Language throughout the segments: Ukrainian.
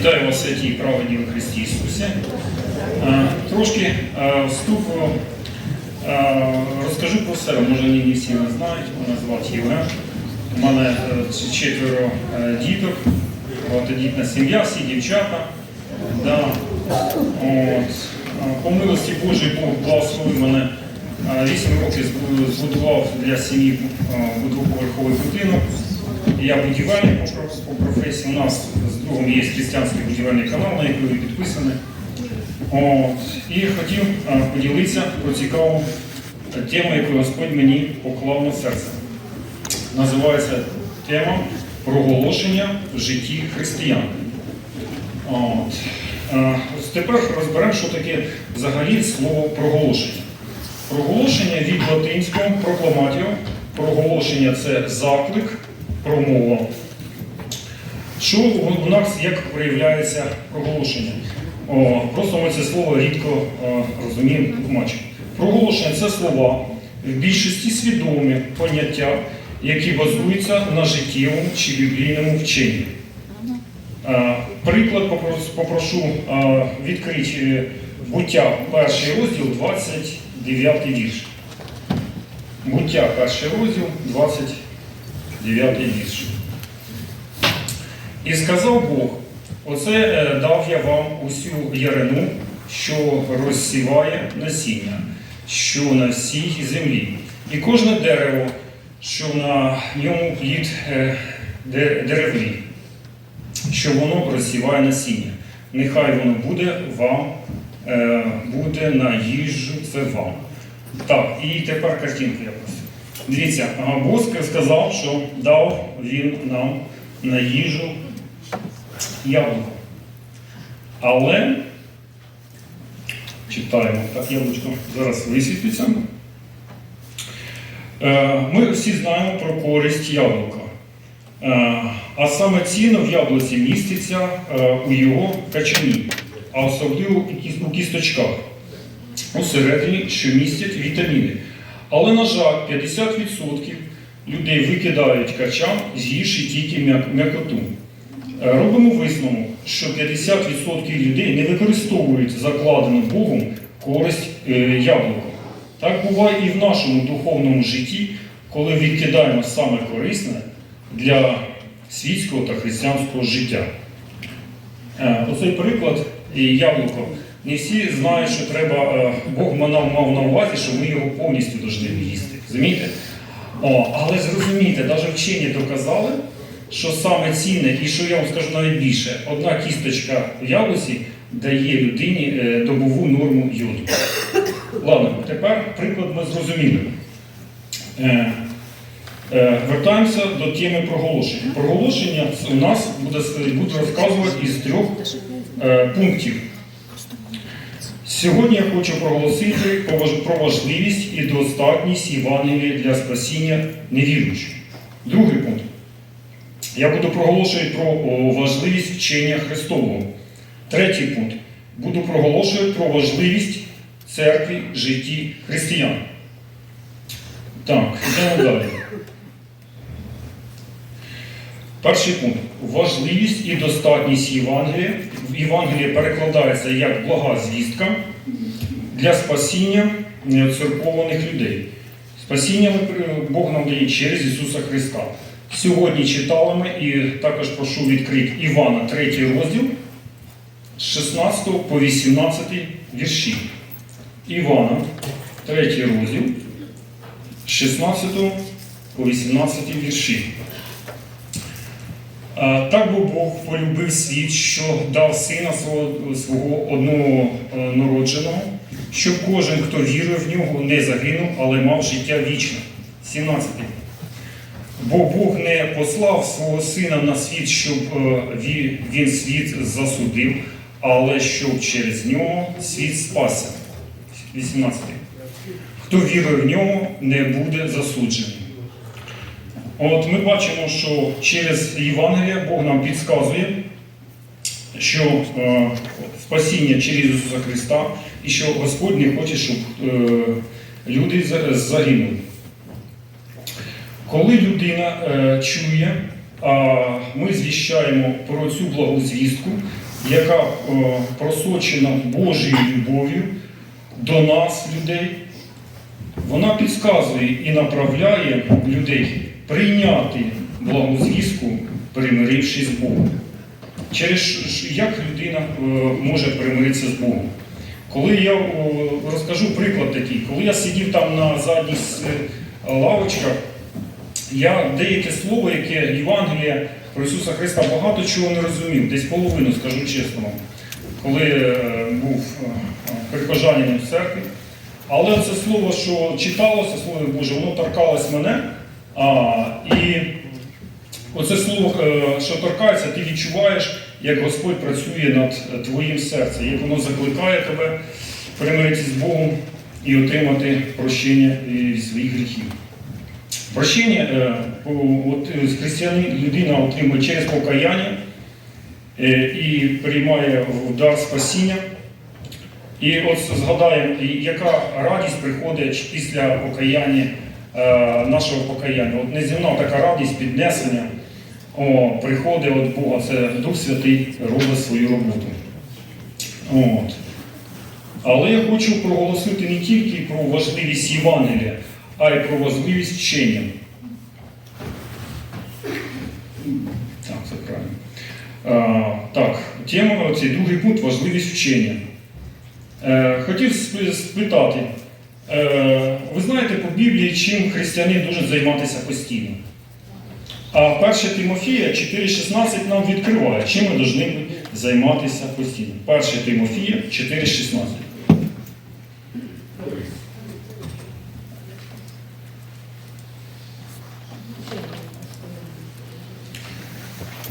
Вітаю вас святі і праведні в Христі Ісусі. Е, Трошки е, вступу е, розкажу про себе. Може, не всі не знають. Мене звати Євген. У мене четверо діток, багатодітна сім'я, всі дівчата. Да. От. По милості Божій Бог благословив мене. Вісім років збудував для сім'ї двоповерховий будинок. Я будівельник по професії. У нас з другом є християнський будівельний канал, на який ви підписані. От. І хотів е, поділитися про цікаву е, тему, яку Господь мені поклав на серце. Називається тема проголошення в житті християн. От. Е, Тепер розберемо, що таке взагалі слово проголошення. Проголошення від латинського прокламатіо. Проголошення це заклик, промова. Що у нас як проявляється проголошення? О, просто ми це слово рідко е, розуміємо, тлумачимо. Проголошення це слова, в більшості свідомі поняття, які базуються на життєвому чи біблійному вченні. Е, Приклад попро- попрошу е, відкрити буття, перший розділ, 29 вірш. Буття, перший розділ, 29 вірш. І сказав Бог, оце е, дав я вам усю ярину, що розсіває насіння, що на всій землі. І кожне дерево, що на ньому плід е, де- деревний, що воно розсіває насіння. Нехай воно буде вам, е, буде на їжу це вам. Так, і тепер картинку я просив. Дивіться, Бог сказав, що дав він нам на їжу яблуко. Але читаємо, так, яблучко зараз висвітлиться. Е, Ми всі знаємо про користь яблука. Е, А саме цінно в яблуці міститься е, у його качані, а особливо у кіс- у кісточках, усередині, що містять вітаміни. Але, на жаль, 50% людей викидають качан, з'ївши тільки м'якоту. Е, Робимо висновок, що 50% людей не використовують закладену Богом користь е, яблука. Так буває і в нашому духовному житті, коли відкидаємо саме корисне для світського та християнського життя. Е, Оцей приклад яблуко. Не всі знають, що треба, е, Бог нам мав на увазі, що ми його повністю повинні їсти. Розумієте? О, але зрозумійте, навіть вчені доказали, що саме цінне, і що я вам скажу навіть більше, одна кісточка в яблуці дає людині е, добову норму йоду. Ладно, тепер приклад ми зрозуміли. Е, Вертаємося до теми проголошення. Проголошення у нас буде, розказувати із трьох пунктів. Сьогодні я хочу проголосити про важливість і достатність Євангелія для спасіння невіруючих. Другий пункт. Я буду проголошувати про важливість вчення Христового. Третій пункт. Буду проголошувати про важливість церкви в житті християн. Так, йдемо далі. Перший пункт. Важливість і достатність Євангелія. Євангеліє перекладається як блага звістка для спасіння церкованих людей. Спасіння е, Бог нам дає через Ісуса Христа. Сьогодні читали ми і також прошу відкрити Івана, 3 розділ з 16 по 18 вірші. Івана, 3 розділ з 16 по 18 вірші. Так бо Бог полюбив світ, що дав сина свого, свого одного е, народженого, щоб кожен, хто вірує в нього, не загинув, але мав життя вічне. 17. Бо Бог не послав свого сина на світ, щоб е, він світ засудив, але щоб через нього світ спасся. 18. Хто вірує в нього, не буде засуджений. От ми бачимо, що через Євангелія Бог нам підказує, що е, спасіння через Ісуса Христа і що Господь не хоче, щоб е, люди загинули. Коли людина е, чує, а ми звіщаємо про цю благу звістку, яка е, просочена Божою любов'ю до нас, людей, вона підказує і направляє людей прийняти благозвістку, примирившись з Богом. Через як людина е, може примиритися з Богом? Коли я розкажу приклад такий, коли я сидів там на задніх е, лавочках, я деяке слово, яке Євангелія про Ісуса Христа багато чого не розумів, десь половину скажу чесно коли е, був прихожанином церкві. Але це слово, що читалося, слово Боже, воно торкалось мене. А, і оце слово, е, що торкається, ти відчуваєш, як Господь працює над е, твоїм серцем, як воно закликає тебе примиритися з Богом і отримати прощення е, своїх гріхів. Прощення е, от, християнин людина отримує через покаяння і приймає в дар спасіння. І от згадаємо, яка радість приходить після покаяння, нашого покаяння. От неземна така радість, піднесення о, приходить від Бога. Це Дух Святий робить свою роботу. От. Але я хочу проголосити не тільки про важливість Євангелія, а й про важливість вчення. Так, це правильно. А, так, тема, цей другий пункт важливість вчення. Е, хотів спитати, е, ви знаєте по Біблії, чим християнин дуже займатися постійно? А 1 Тимофія 4,16 нам відкриває, чим ми повинні займатися постійно. 1 Тимофія 4,16.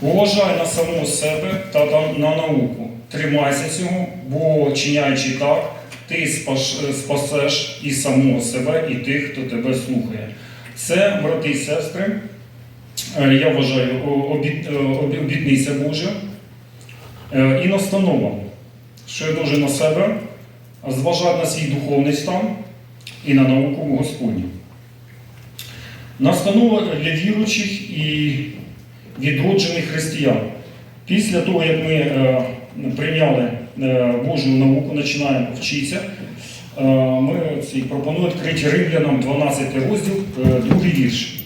Поважай на самого себе та на науку. Тримайся цього, бо чиняючи так, ти спасеш і самого себе, і тих, хто тебе слухає. Це, брати і сестри, е, я вважаю, е, обі- обітниця Божа е, і настанова, що я дуже на себе зважати на свій духовний стан і на науку Господню. Настанова для віруючих і відроджених християн. Після того, як ми прийняли Божу науку, починаємо вчитися, е, ми пропоную відкрити Римлянам 12 розділ, е, другий вірш,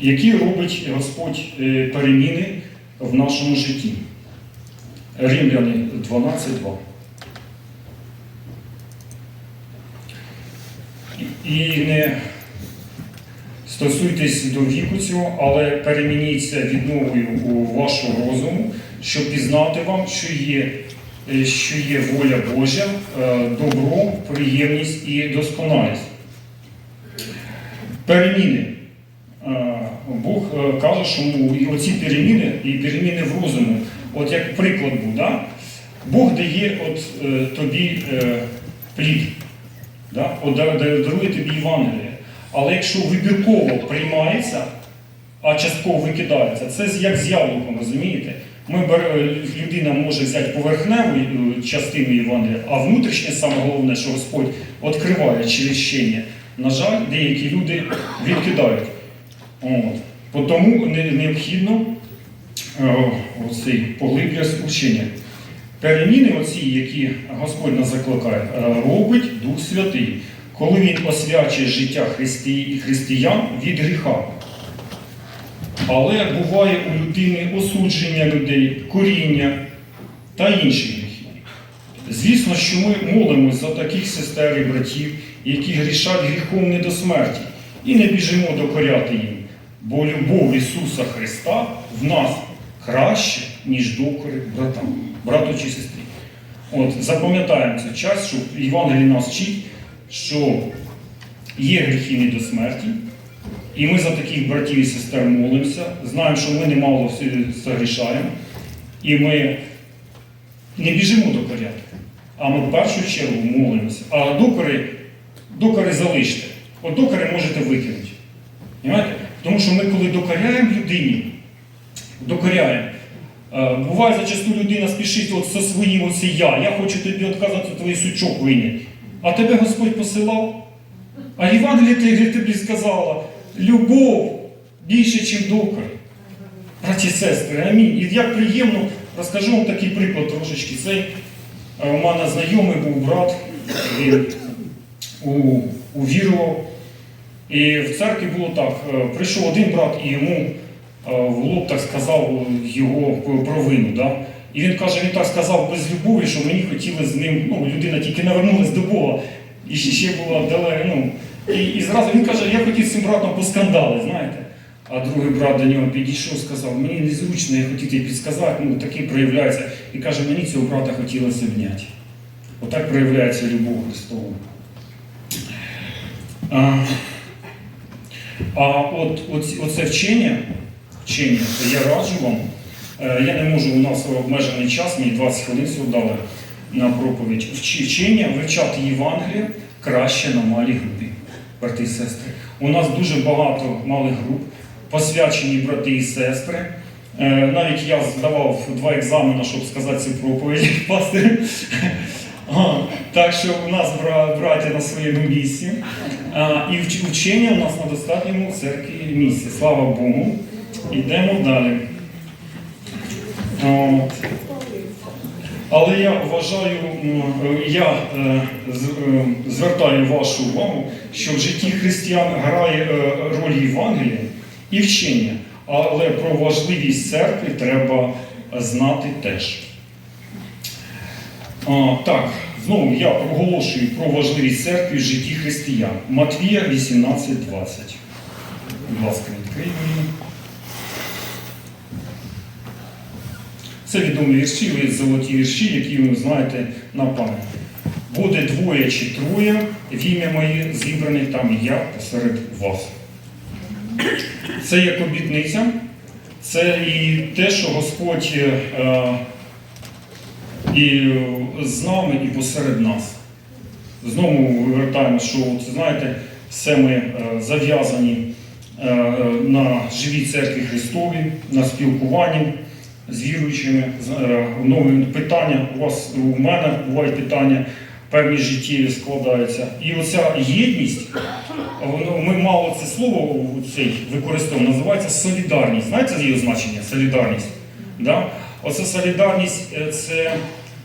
який робить Господь е, переміни в нашому житті. Римляни 12.2. І і не Стосуйтесь до віку цього, але перемініться відновою у вашого розуму, щоб пізнати вам, що є, е, що є воля Божа, е, добро, приємність і досконалість. Переміни. Е, Бог каже, що оці переміни і переміни в розуму, от як приклад був, да? Бог дає от, тобі плід, да? от, да- да- дарує тобі Євангеліє. Але якщо вибірково приймається, а частково викидається, це як з яблуком, розумієте? Ми бере- людина може взяти поверхневу е, частину Євангелія, а внутрішнє саме головне, що Господь відкриває через вчення. На жаль, деякі люди відкидають. От. Тому необхідно е, оцей поглиблювати вчення. Переміни, оці, які Господь нас закликає, е, робить Дух Святий, коли Він освячує життя христи- християн від гріха. Але буває у людини осудження людей, коріння та інші гріхи. Звісно, що ми молимось за таких сестер і братів, які грішать гріхом не до смерті, і не біжимо докоряти їм, бо любов Ісуса Христа в нас краще, ніж докори братам, брату чи сестрі. От, запам'ятаємо цей час, що Євангелій нас вчить, що є гріхи не до смерті, і ми за таких братів і сестер молимося, знаємо, що ми немало всі загрішаємо, і ми не біжимо докоряти, а ми в першу чергу молимося. А докори, докори залиште. От докори можете викинути. Понимаєте? Тому що ми, коли докоряємо людині, докоряємо. Е, Буває, зачасту людина спішить от зі своїм оце я. Я хочу тобі відказати твій сучок виняти. А тебе Господь посилав. А Євангеліє тобі сказала, любов більше, ніж докори. Браті і сестри, амінь. І як приємно розкажу вам такий приклад трошечки. Цей е, у мене знайомий був брат, він увірував. І в церкві було так: е, прийшов один брат і йому е, в лоб так сказав його провину. Да? І він каже, він так сказав без любові, що мені хотіли з ним, ну, людина тільки навернулась до Бога, і ще, була далеко. Ну, і, і зразу він каже, я хотів з цим братом поскандали, знаєте. А другий брат до нього підійшов, сказав, мені незручно, я хотів тобі підсказати, ну такий проявляється. І каже, мені цього брата хотілося обняти. Отак проявляється любов Христова. А, а от, оце вчення, вчення, я раджу вам. Е, Я не можу, у нас обмежений час, мені 20 хвилин дали на проповідь. Вчення вивчати Євангеліє краще на малій групі, брати і сестри. У нас дуже багато малих груп, посвячені брати і сестри. Е, Навіть я здавав два екзамени, щоб сказати цю проповідь пастирю. Так що у нас браття на своєму місці. І вчення у нас на достатньому церкві місці. Слава Богу. Йдемо далі. От. Але я вважаю, е, я е, е, звертаю вашу увагу, що в житті християн грає е, роль Євангелія і вчення, але про важливість церкви треба знати теж. Так, знову я оголошую про важливість церкви в житті християн. Матвія 18.20. Будь ласка, відкрий мені. Це відомі вірші, ви золоті вірші, які ви знаєте на пам'ять. Буде двоє чи троє в ім'я моє зібраних там я посеред вас. Це як обітниця, це і те, що Господь е, і з нами, і посеред нас. Знову вертаємо, що от, знаєте, все ми е, зав'язані е, на живій церкві Христові, на спілкуванні з віруючими. З- е, Ну, питання у вас у мене бувають питання, певні життєві складаються. І оця єдність, ми мало це слово цей використовуємо, називається солідарність. Знаєте її значення? Солідарність. Да? Оце солідарність е, це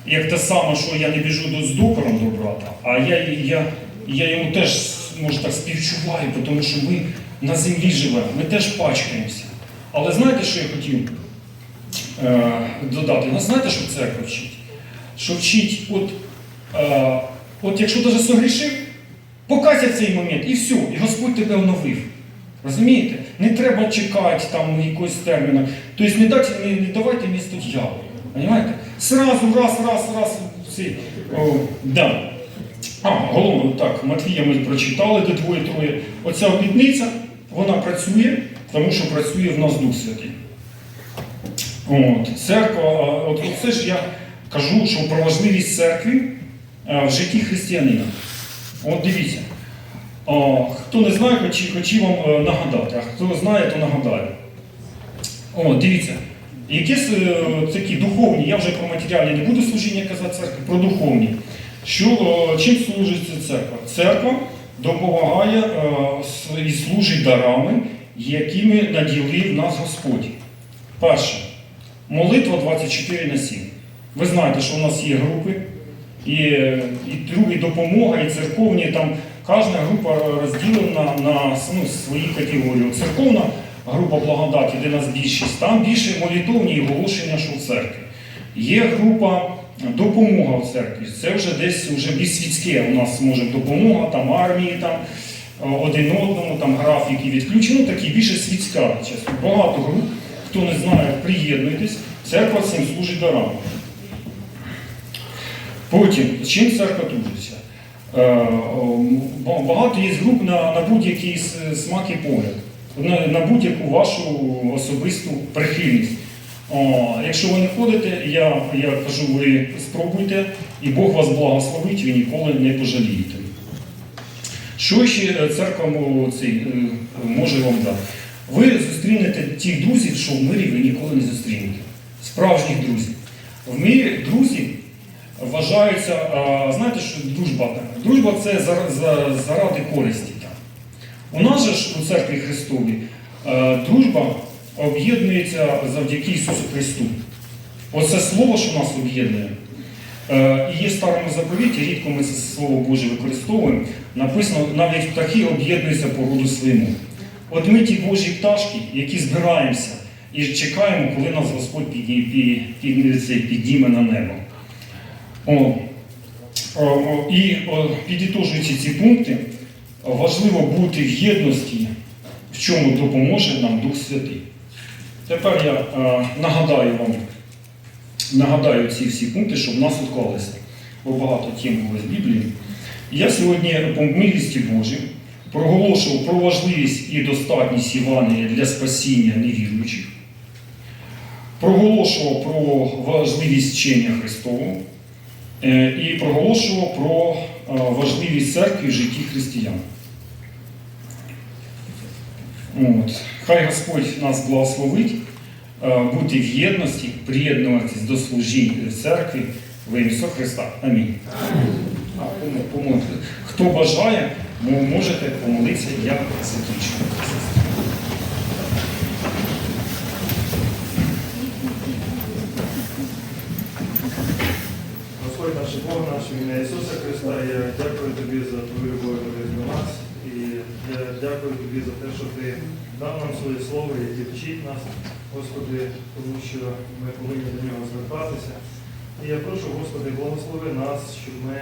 як те саме, що я не біжу з докором до брата, а я, я, я йому теж може так співчуваю, тому що ми на землі живемо, ми теж пачкаємося. Але знаєте, що я хотів додати? Ну, знаєте, що церква вчить? Що вчить, от, е, от якщо навіть согрішив, покайся в цей момент і все, і Господь тебе оновив. Розумієте? Не треба чекати там якогось терміну. Тобто не, дайте, не, не давайте місто дьяволу. Понимаєте? Сразу, раз, раз, раз. Всі. О, да. А, головне, так, Матвія ми прочитали, де двоє-троє. Оця обітниця, вона працює, тому що працює в нас Дух Святий. От, церква, от це ж я кажу, що про важливість церкви в житті християнина. От дивіться. Хто не знає, хочу, вам е, нагадати, а хто знає, то нагадаю. О, дивіться, якісь е, такі духовні, я вже про матеріальні не буду служіння казати церкви, про духовні. Що, е, чим служить ця церква? Церква допомагає і служить дарами, якими наділив нас Господь. Перше, молитва 24 на 7. Ви знаєте, що у нас є групи, і, і другі допомога, і церковні там кожна група розділена на ну, свої категорії. Церковна група благодаті, де нас більшість, там більше молитовні і оголошення, що в церкві. Є група допомога в церкві. Це вже десь вже більш світське. У нас може допомога, там армії, там е, один одному, там графіки відключені, ну такі більше світська. Багато груп. Хто не знає, приєднуйтесь. Церква цим служить дарами. Потім, чим церква трудиться? Е, Багато є груп на, на будь-який смак і погляд, на, на будь-яку вашу особисту прихильність. Якщо ви не ходите, я, я кажу, ви спробуйте, і Бог вас благословить, ви ніколи не пожалієте. Що ще церква цей, е, може вам дати? Ви зустрінете тих друзів, що в мирі ви ніколи не зустрінете. Справжніх друзів. В мирі друзі вважаються, а, знаєте, що дружба така? Дружба це за- за- заради користі. Так. У нас же ж у церкві Христовій е, дружба об'єднується завдяки Ісусу Христу. Оце слово, що нас об'єднує. Е, І є в старому заповіті, рідко ми це слово Боже використовуємо. Написано, навіть птахи об'єднуються по роду своєму. От ми ті Божі пташки, які збираємося і чекаємо, коли нас Господь підніме на небо. О, о, і підітожуючи ці пункти, важливо бути в єдності, в чому допоможе нам Дух Святий. Тепер я е, нагадаю вам, нагадаю ці всі пункти, щоб в нас відклалися, бо багато тем було з Біблії. Я сьогодні по милості Божій проголошував про важливість і достатність Євангелія для спасіння невіруючих, проголошував про важливість вчення Христового е, і проголошував про е, важливість церкви в житті християн. От. Хай Господь нас благословить е, бути в єдності, приєднуватись до служінь в церкві в Ісуса Христа. Амінь. Хто бажає, мо- можете помолитися, я закінчу. Господь наш Бог наш, ім'я Ісуса Христа, я дякую тобі за твою любов до нас. І я дякую тобі за те, що ти дав нам своє слово, яке вчить нас, Господи, тому що ми повинні до нього звертатися. І я прошу, Господи, благослови нас, щоб ми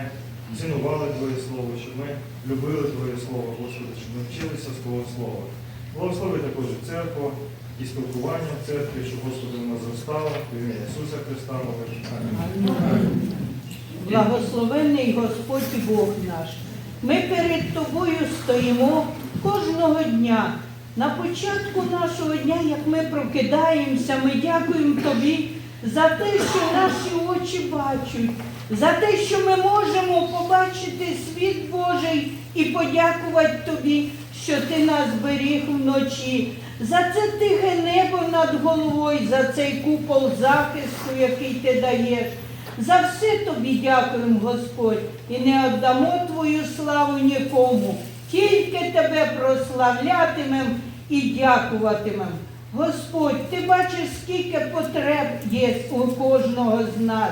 цінували Твоє Слово, щоб ми любили Твоє Слово, Господи, щоб ми вчилися з Твого Слова. Благослови також церкву і спілкування в церкві, щоб Господи вона зростала, в ім'я Ісуса Христа. Амінь. Благословений Господь Бог наш. Ми перед тобою стоїмо кожного дня. На початку нашого дня, як ми прокидаємося, ми дякуємо тобі за те, що наші очі бачать, за те, що ми можемо побачити світ Божий і подякувати тобі, що ти нас беріг вночі. За це тихе небо над головою, за цей купол захисту, який ти даєш. За все тобі дякуємо, Господь, і не віддамо Твою славу нікому. Тільки тебе прославлятимем і дякуватимем. Господь, ти бачиш, скільки потреб є у кожного з нас.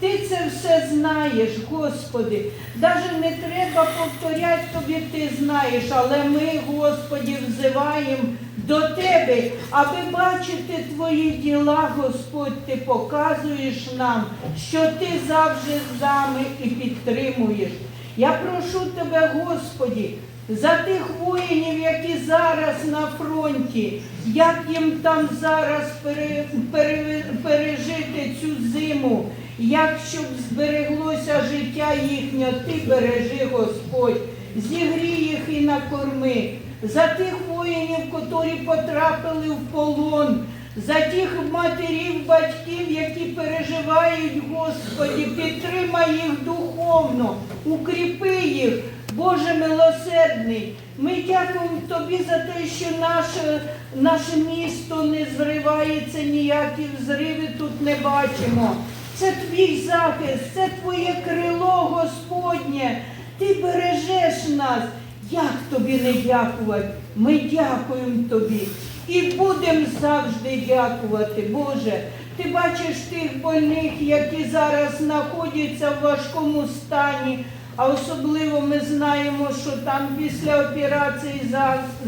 Ти це все знаєш, Господи. Даже не треба повторяти тобі, ти знаєш, але ми, Господі, взиваємо до Тебе, аби бачити Твої діла, Господь, Ти показуєш нам, що Ти завжди з нами і підтримуєш. Я прошу Тебе, Господі, за тих воїнів, які зараз на фронті, як їм там зараз пере- пере- пережити цю зиму, як щоб збереглося життя їхнє, ти бережи, Господь, зігрій їх і накорми. За тих воїнів, котрі потрапили в полон, за тих матерів, батьків, які переживають, Господі, підтримай їх духовно, укріпи їх, Боже милосердний. Ми дякуємо Тобі за те, що наше, наше місто не зривається, ніякі взриви тут не бачимо. Це твій захист, це твоє крило, Господнє. Ти бережеш нас. Як тобі не дякувати? Ми дякуємо тобі і будемо завжди дякувати, Боже. Ти бачиш тих больних, які зараз знаходяться в важкому стані, а особливо ми знаємо, що там після операції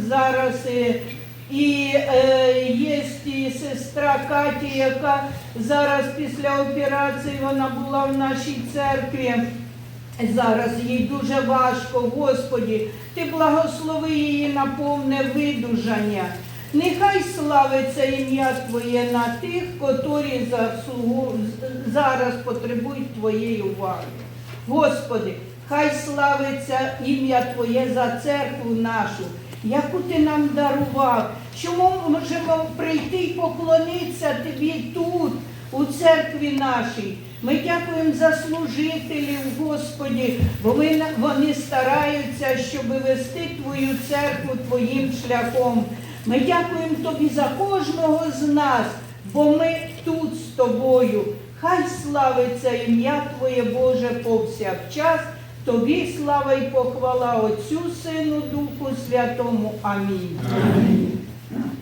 зараз е, і е, є і сестра Каті, яка зараз після операції вона була в нашій церкві. Зараз їй дуже важко, Господі, ти благослови її на повне видужання. Нехай славиться ім'я Твоє на тих, котрі зараз потребують Твоєї уваги. Господи, хай славиться ім'я Твоє за церкву нашу, яку Ти нам дарував, що ми можемо прийти і поклонитися Тобі тут, у церкві нашій. Ми дякуємо за служителів, Господі, бо вони стараються, щоб вести Твою церкву Твоїм шляхом. Ми дякуємо Тобі за кожного з нас, бо ми тут з тобою. Хай славиться ім'я Твоє Боже повсякчас. Тобі слава і похвала Отцю, Сину, Духу Святому. Амінь.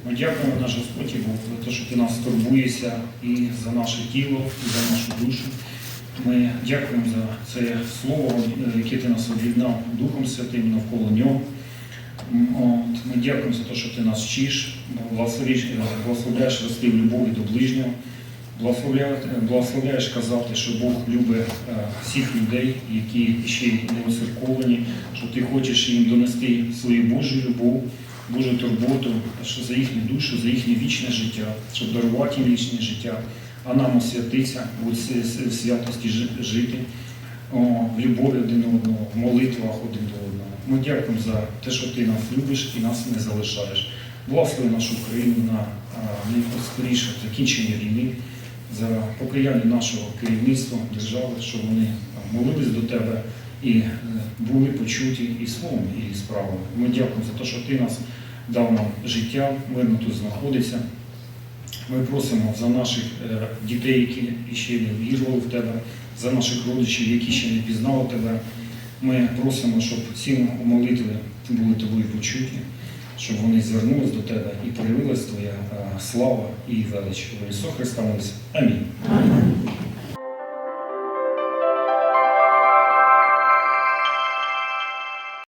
Ми дякуємо, наш Господь Бог, за те, що ти нас турбуєшся і за наше тіло, і за нашу душу. Ми дякуємо за це слово, яке ти нас об'єднав Духом Святим навколо нього. От, ми дякуємо за те, що ти нас вчиш, благословляєш рости любові до ближнього, благословляєш, казати, що Бог любить е, всіх людей, які ще не оцерковані, що ти хочеш їм донести свою Божу любов, Божу турботу, що за їхню душу, за їхнє вічне життя, щоб дарувати їм вічне життя, а нам освятитися, в святості жити, в любові один одного, в молитвах один до одного. Ми дякуємо за те, що ти нас любиш і нас не залишаєш. Благослови нашу країну на а, скоріше закінчення війни, за покаяння нашого керівництва держави, щоб вони молились до тебе і е, були почуті і словом, і справами. Ми дякуємо за те, що ти нас дав нам життя, мирно тут знаходиться. Ми просимо за наших е, дітей, які ще не вірували в тебе, за наших родичів, які ще не пізнали тебе. Ми просимо, щоб ці молитви були тобою почуті, щоб вони звернулись до тебе і проявилась твоя е, слава і велич. В Ісусу Христа. Амінь.